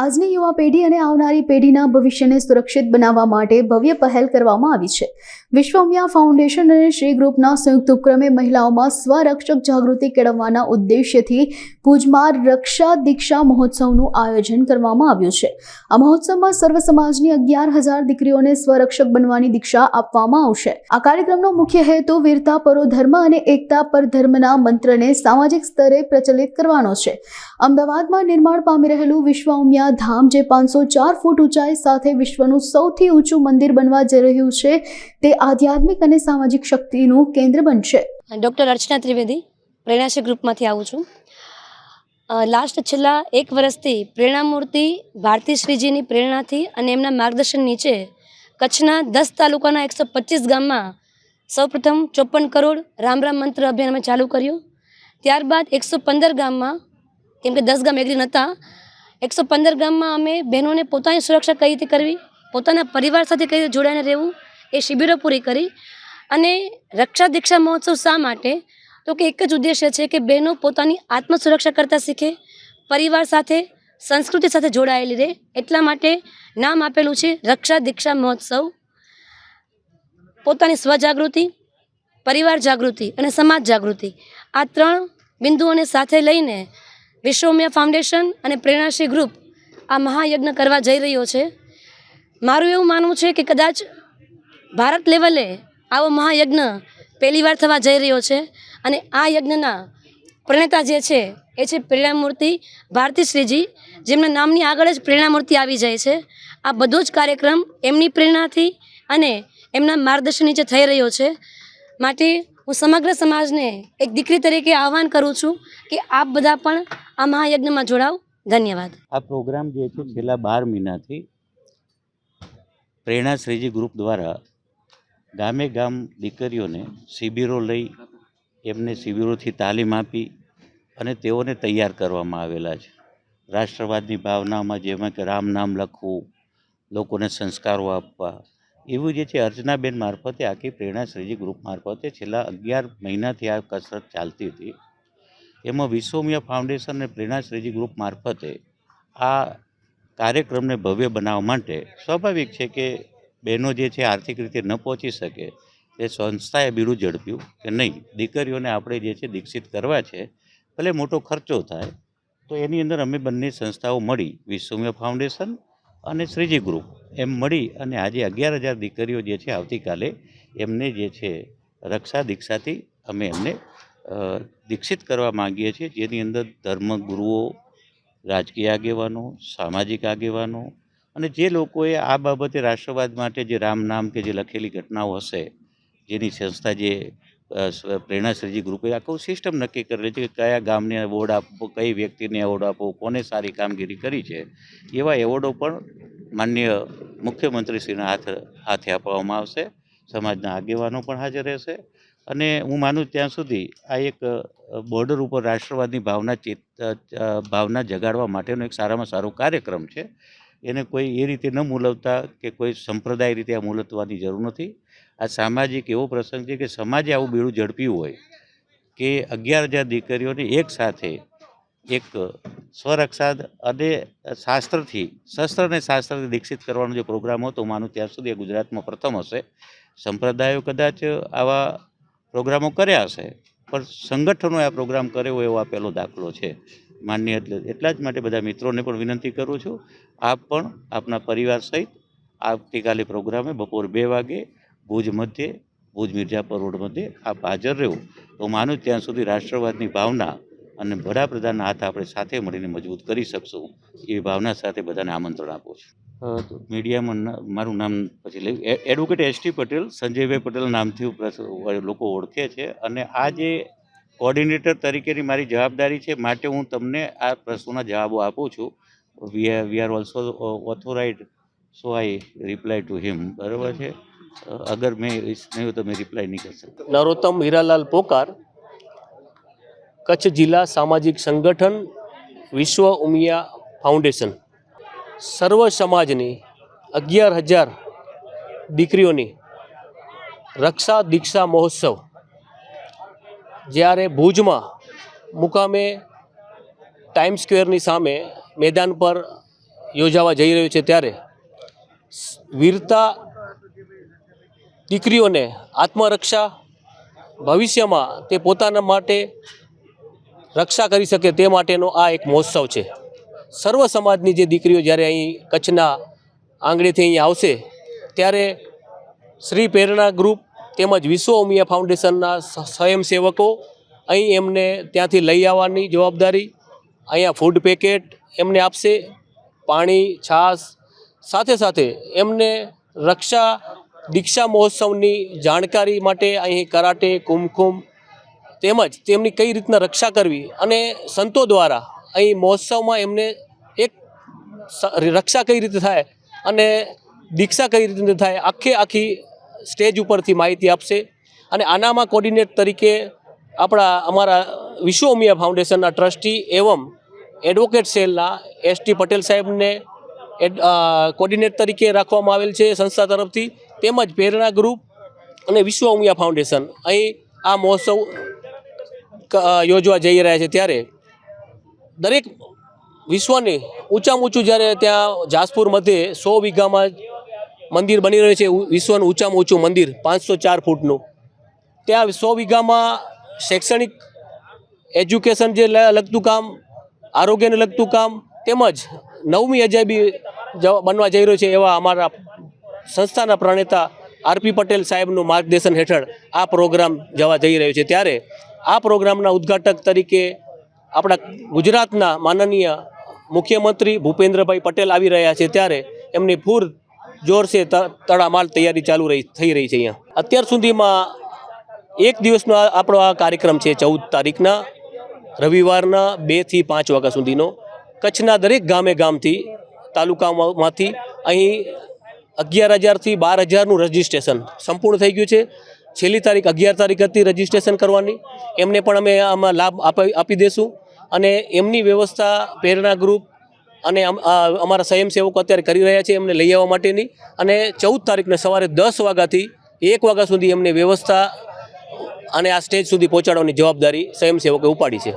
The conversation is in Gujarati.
આજની યુવા પેઢી અને આવનારી પેઢીના ભવિષ્યને સુરક્ષિત બનાવવા માટે ભવ્ય પહેલ કરવામાં આવી છે. વિશ્વમિયા ફાઉન્ડેશન અને શ્રી ગ્રુપના સંયુક્ત ઉપક્રમે મહિલાઓમાં સ્વરક્ષક જાગૃતિ કેળવવાના ઉદ્દેશ્યથી ભુજમાં રક્ષા દીક્ષા મહોત્સવનું આયોજન કરવામાં આવ્યું છે. આ મહોત્સવમાં સર્વ સમાજની અગિયાર હજાર દીકરીઓને સ્વરક્ષક બનવાની દીક્ષા આપવામાં આવશે. આ કાર્યક્રમનો મુખ્ય હેતુ વીરતા પરો ધર્મ અને એકતા પર ધર્મના મંત્રને સામાજિક સ્તરે પ્રચલિત કરવાનો છે. અમદાવાદમાં નિર્માણ પામી રહેલું વિશ્વ ઉમિયા ધામ જે પાંચસો ચાર ફૂટ ઊંચાઈ સાથે વિશ્વનું સૌથી ઊંચું મંદિર બનવા જઈ રહ્યું છે, તે આધ્યાત્મિક અને સામાજિક શક્તિનું કેન્દ્ર બનશે. ડૉક્ટર અર્ચના ત્રિવેદી પ્રેરણાશ્રી ગ્રુપમાંથી આવું છું. લાસ્ટ છેલ્લા એક વર્ષથી પ્રેરણામૂર્તિ ભારતી શ્રીજીની પ્રેરણાથી અને એમના માર્ગદર્શન નીચે કચ્છના દસ તાલુકાના એકસો પચીસ ગામમાં સૌપ્રથમ ચોપન કરોડ રામ રામ મંત્ર અભિયાન અમે ચાલુ કર્યું. ત્યારબાદ એકસો પંદર ગામમાં, કેમ કે દસ ગામ એગ્રી નહોતા એકસો પંદર ગામમાં અમે બહેનોને પોતાની સુરક્ષા કઈ રીતે કરવી, પોતાના પરિવાર સાથે કઈ રીતે જોડાઈને રહેવું એ શિબિરો પૂરી કરી. અને રક્ષા દીક્ષા મહોત્સવ શા માટે? તો કે એક જ ઉદ્દેશ્ય છે કે બહેનો પોતાની આત્મસુરક્ષા કરતાં શીખે, પરિવાર સાથે, સંસ્કૃતિ સાથે જોડાયેલી રહે. એટલા માટે નામ આપેલું છે રક્ષા દીક્ષા મહોત્સવ. પોતાની સ્વજાગૃતિ, પરિવાર જાગૃતિ અને સમાજ જાગૃતિ. આ ત્રણ બિંદુઓને સાથે લઈને વિશ્વમ્યા ફાઉન્ડેશન અને પ્રેરણાશ્રી ગ્રુપ આ મહાયજ્ઞ કરવા જઈ રહ્યો છે. મારું એવું માનવું છે કે કદાચ ભારત લેવલે આવો મહાયજ્ઞ પહેલીવાર થવા જઈ રહ્યો છે અને આ યજ્ઞના પ્રણેતા જે છે, એ છે પ્રેરણામૂર્તિ ભારતી શ્રીજી. જેમના નામની આગળ જ પ્રેરણામૂર્તિ આવી જાય છે. આ બધો જ કાર્યક્રમ એમની પ્રેરણાથી અને એમના માર્ગદર્શન નીચે થઈ રહ્યો છે. માટે હું સમગ્ર સમાજને એક દીકરી તરીકે આહવાન કરું છું કે આપ બધા પણ આ મહાયજ્ઞમાં જોડાવ. ધન્યવાદ. આ પ્રોગ્રામ જે છે છેલ્લા બાર મહિનાથી પ્રેરણાશ્રીજી ગ્રુપ દ્વારા ગામે ગામ દીકરીઓને શિબિરો લઈ એમને શિબિરોથી તાલીમ આપી અને તેઓને તૈયાર કરવામાં આવેલા છે. રાષ્ટ્રવાદની ભાવનામાં જેમાં કે રામ નામ લખવું, લોકોને સંસ્કારો આપવા એવું જે છે, અર્ચનાબેન મારફતે આખી પ્રેરણા શ્રીજી ગ્રુપ મારફતે છેલ્લા અગિયાર મહિનાથી આ કસરત ચાલતી હતી. એમાં વિશ્વમિયા ફાઉન્ડેશન અને પ્રેરણા શ્રીજી ગ્રુપ મારફતે આ કાર્યક્રમને ભવ્ય બનાવવા માટે સ્વાભાવિક છે કે બહેનો જે છે, આર્થિક રીતે ન પહોંચી શકે, એ સંસ્થાએ બીડું ઝડપ્યું કે નહીં? દીકરીઓને આપણે જે છે, દીક્ષિત કરવા છે, ભલે મોટો ખર્ચો થાય, તો એની અંદર અમે બંને સંસ્થાઓ મળી વિશ્વમિયા ફાઉન્ડેશન અને શ્રીજી ગ્રુપ એમ મળી અને આજે અગિયાર હજાર દીકરીઓ જે છે આવતીકાલે એમને જે છે રક્ષા દીક્ષાથી અમે એમને દીક્ષિત કરવા માંગીએ છીએ. જેની અંદર ધર્મગુરુઓ રાજકીય આગેવાનો, સામાજિક આગેવાનો અને જે લોકોએ આ બાબતે રાષ્ટ્રવાદ માટે જે રામ નામ કે જે લખેલી ઘટનાઓ હશે, જેની સંસ્થા જે અ, સ્વ- પ્રેરણા શ્રીજી ગ્રુપે આખું સિસ્ટમ નક્કી કરેલી છે કે કયા ગામને એવોર્ડ આપવો કઈ વ્યક્તિને એવોર્ડ આપવો કોને સારી કામગીરી કરી છે. એવા એવોર્ડો પણ માન્ય મુખ્યમંત્રીશ્રીના હાથ હાથે આપવામાં આવશે. સમાજના આગેવાનો પણ હાજર રહેશે. અને હું માનું ત્યાં સુધી આ એક બોર્ડર ઉપર રાષ્ટ્રવાદની ભાવના ચેત ભાવના જગાડવા માટેનો એક સારામાં સારો કાર્યક્રમ છે. એને કોઈ એ રીતે ન મૂલવતા કે કોઈ સંપ્રદાય રીતે આ મૂલવવાની જરૂર નથી. આ સામાજિક એવો પ્રસંગ છે કે સમાજે આવું બીડું ઝડપ્યું હોય કે અગિયાર હજાર દીકરીઓને એક સાથે એક સ્વરક્ષા અને શાસ્ત્રથી, શસ્ત્ર અને શાસ્ત્રથી દીક્ષિત કરવાનો જે પ્રોગ્રામ હતો માનું ત્યાં સુધી ગુજરાતમાં પ્રથમ હશે. સંપ્રદાયો કદાચ આવા પ્રોગ્રામો કર્યા હશે, પણ સંગઠનોએ આ પ્રોગ્રામ કર્યો એવો આ પહેલો દાખલો છે. માન્ય એટલે એટલા જ માટે બધા મિત્રોને પણ વિનંતી કરું છું. આપ પણ આપના પરિવાર સહિત આવતીકાલે પ્રોગ્રામે બપોર બે વાગે ભુજ મધ્યે ભુજ મિર્જાપર રોડ મધ્યે આપ હાજર રહ્યો તો માનું ત્યાં સુધી રાષ્ટ્રવાદની ભાવના અને વડાપ્રધાનના હાથ આપણે સાથે મળીને મજબૂત કરી શકશું એ ભાવના સાથે બધાને આમંત્રણ આપું છું. મીડિયામાં મારું નામ પછી લઈ advocate S T Patel Sanjaybhai Patel નામથી લોકો ઓળખે છે અને આ જે કોર્ડિનેટર તરીકેની મારી જવાબદારી છે માટે હું તમને આ પ્રશ્નોના જવાબો આપું છું. We are we are also authorized so I reply to him બરાબર છે? અગર ઇસ નહીં હો તો મેં રિપ્લાય નહીં કરી શકતા નરોત્તમ હીરાલાલ પોકાર કચ્છ જિલ્લા સામાજિક સંગઠન વિશ્વ ઉમિયા ફાઉન્ડેશન સર્વ સમાજની અગિયાર હજાર દીકરીઓની રક્ષા દીક્ષા મહોત્સવ જ્યારે ભુજમાં મુકામે ટાઈમ સ્ક્વેરની સામે મેદાન પર યોજાવા જઈ રહ્યું છે ત્યારે વીરતા દીકરીઓને આત્મરક્ષા ભવિષ્યમાં તે પોતાના માટે રક્ષા કરી શકે તે માટેનો આ એક મહોત્સવ છે. સર્વ સમાજની જે દીકરીઓ જ્યારે અહીં કચ્છના આંગણેથી અહીં આવશે, ત્યારે શ્રી પ્રેરણા ગ્રુપ તેમજ વિશ્વ ઉમિયા ફાઉન્ડેશનના સ્વયંસેવકો અહીં એમને ત્યાંથી લઈ આવવાની જવાબદારી, અહીંયા ફૂડ પેકેટ એમને આપશે, પાણી, છાશ, સાથે સાથે એમને રક્ષા દીક્ષા મહોત્સવની જાણકારી માટે અહીં કરાટે, કુમકુમ તેમજ તેમની કઈ રીતના રક્ષા કરવી અને સંતો દ્વારા અહીં મહોત્સવમાં એમને એક રક્ષા કઈ રીતે થાય અને દીક્ષા કઈ રીતે થાય, આખે આખી સ્ટેજ ઉપરથી માહિતી આપશે. અને આનામાં કોર્ડિનેટ તરીકે આપણા, અમારા વિશ્વ ઉમિયા ફાઉન્ડેશનના ટ્રસ્ટી એવમ એડવોકેટ સેલના એસ ટી પટેલ સાહેબને કોર્ડિનેટ તરીકે રાખવામાં આવેલ છે સંસ્થા તરફથી. તેમજ પ્રેરણા ગ્રુપ અને વિશ્વ ઉમિયા ફાઉન્ડેશન. અહીં આ મહોત્સવ યોજવા જઈ રહ્યા છે ત્યારે દરેક વિશ્વને ઊંચામાં ઊંચું જ્યારે ત્યાં જાસપુર મધ્યે સો વીઘામાં મંદિર બની રહ્યું છે વિશ્વનું ઊંચામાં ઊંચું મંદિર, પાંચસો ચાર ફૂટનું. ત્યાં સો વીઘામાં શૈક્ષણિક એજ્યુકેશન જે લગતું કામ, આરોગ્યને લગતું કામ તેમજ નવમી અજાયબી બનવા જઈ રહ્યું છે એવા અમારા સંસ્થાના પ્રણેતા આરપી પટેલ સાહેબનું માર્ગદર્શન હેઠળ આ પ્રોગ્રામ જવા જઈ રહ્યો છે. ત્યારે આ પ્રોગ્રામના ઉદ્ઘાટક તરીકે આપણા ગુજરાતના માનનીય મુખ્યમંત્રી ભૂપેન્દ્રભાઈ પટેલ આવી રહ્યા છે. ત્યારે એમની પૂર જોરશે તડામાલ તૈયારી ચાલુ રહી, થઈ રહી છે અહીંયા. અત્યાર સુધીમાં એક દિવસનો આપણો આ કાર્યક્રમ છે, ચૌદ તારીખના, રવિવારના બેથી પાંચ વાગ્યા સુધીનો. કચ્છના દરેક ગામે ગામથી તાલુકામાંથી અહીં અગિયાર હજારથી બાર હજારનું રજિસ્ટ્રેશન સંપૂર્ણ થઈ ગયું છે. છેલ્લી તારીખ અગિયાર તારીખ હતી રજિસ્ટ્રેશન કરવાની. એમને પણ અમે આમાં લાભ આપી આપી દઈશું અને એમની વ્યવસ્થા પ્રેરણા ગ્રુપ અને અમ- અમારા સ્વયંસેવકો અત્યારે કરી રહ્યા છે એમને લઈ આવવા માટેની. અને ચૌદ તારીખને સવારે દસ વાગ્યાથી એક વાગ્યા સુધી એમને વ્યવસ્થા અને આ સ્ટેજ સુધી પહોંચાડવાની જવાબદારી સ્વયંસેવકે ઉપાડી છે.